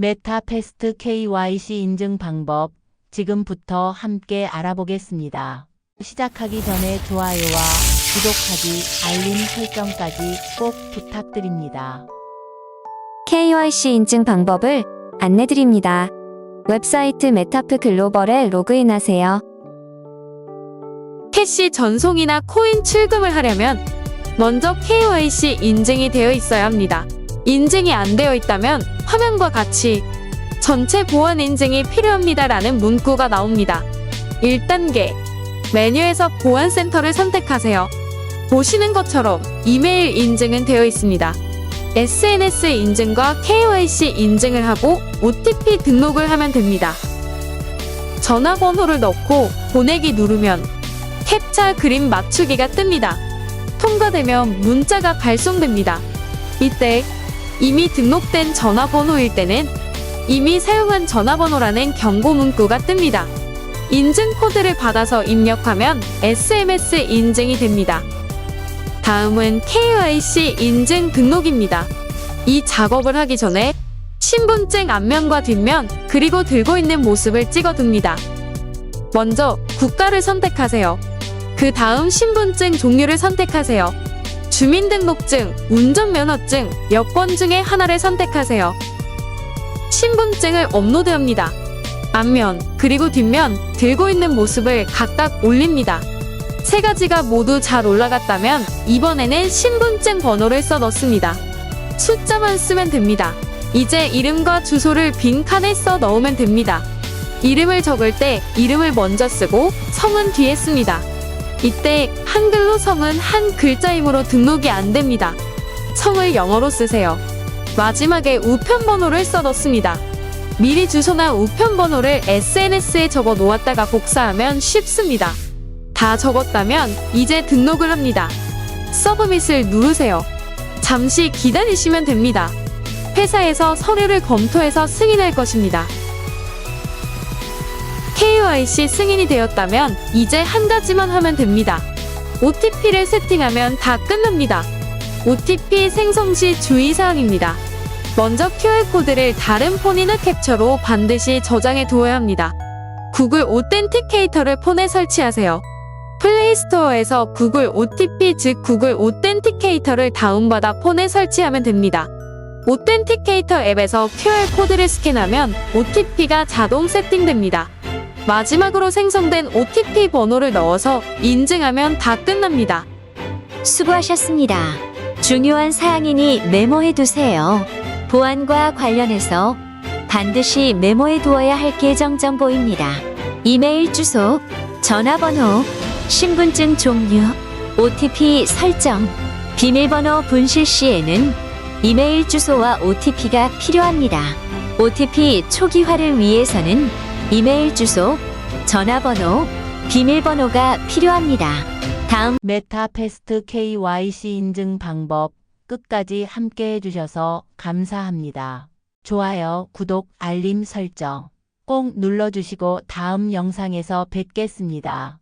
메타패스트 KYC 인증 방법 지금부터 함께 알아보겠습니다. 시작하기 전에 좋아요와 구독하기, 알림 설정까지 꼭 부탁드립니다. KYC 인증 방법을 안내드립니다. 웹사이트 메타프 글로벌에 로그인하세요. 캐시 전송이나 코인 출금을 하려면 먼저 KYC 인증이 되어 있어야 합니다. 인증이 안 되어 있다면 화면과 같이 전체 보안 인증이 필요합니다라는 문구가 나옵니다. 1단계 메뉴에서 보안센터를 선택하세요. 보시는 것처럼 이메일 인증은 되어 있습니다. SNS 인증과 KYC 인증을 하고 OTP 등록을 하면 됩니다. 전화번호를 넣고 보내기 누르면 캡처 그림 맞추기가 뜹니다. 통과되면 문자가 발송됩니다. 이때 이미 등록된 전화번호일 때는 이미 사용한 전화번호라는 경고 문구가 뜹니다. 인증 코드를 받아서 입력하면 SMS 인증이 됩니다. 다음은 KYC 인증 등록입니다. 이 작업을 하기 전에 신분증 앞면과 뒷면 그리고 들고 있는 모습을 찍어둡니다. 먼저 국가를 선택하세요. 그 다음 신분증 종류를 선택하세요. 주민등록증, 운전면허증, 여권 중에 하나를 선택하세요. 신분증을 업로드합니다. 앞면, 그리고 뒷면 들고 있는 모습을 각각 올립니다. 세 가지가 모두 잘 올라갔다면 이번에는 신분증 번호를 써 넣습니다. 숫자만 쓰면 됩니다. 이제 이름과 주소를 빈 칸에 써 넣으면 됩니다. 이름을 적을 때 이름을 먼저 쓰고 성은 뒤에 씁니다. 이때 한글로 성은 한 글자이므로 등록이 안 됩니다. 성을 영어로 쓰세요. 마지막에 우편 번호를 써 넣습니다. 미리 주소나 우편 번호를 SNS에 적어 놓았다가 복사하면 쉽습니다. 다 적었다면 이제 등록을 합니다. 서브밋을 누르세요. 잠시 기다리시면 됩니다. 회사에서 서류를 검토해서 승인할 것입니다. KYC 승인이 되었다면 이제 한 가지만 하면 됩니다. OTP를 세팅하면 다 끝납니다. OTP 생성 시 주의사항입니다. 먼저 QR코드를 다른 폰이나 캡처로 반드시 저장해 두어야 합니다. 구글 오텐티케이터를 폰에 설치하세요. 플레이스토어에서 구글 OTP 즉 구글 오텐티케이터를 다운받아 폰에 설치하면 됩니다. 오텐티케이터 앱에서 QR코드를 스캔하면 OTP가 자동 세팅됩니다. 마지막으로 생성된 OTP 번호를 넣어서 인증하면 다 끝납니다. 수고하셨습니다. 중요한 사항이니 메모해 두세요. 보안과 관련해서 반드시 메모해 두어야 할 계정 정보입니다. 이메일 주소, 전화번호, 신분증 종류, OTP 설정, 비밀번호 분실 시에는 이메일 주소와 OTP가 필요합니다. OTP 초기화를 위해서는 이메일 주소, 전화번호, 비밀번호가 필요합니다. 다음 메타패스트 KYC 인증 방법 끝까지 함께 해주셔서 감사합니다. 좋아요, 구독, 알림 설정 꼭 눌러주시고 다음 영상에서 뵙겠습니다.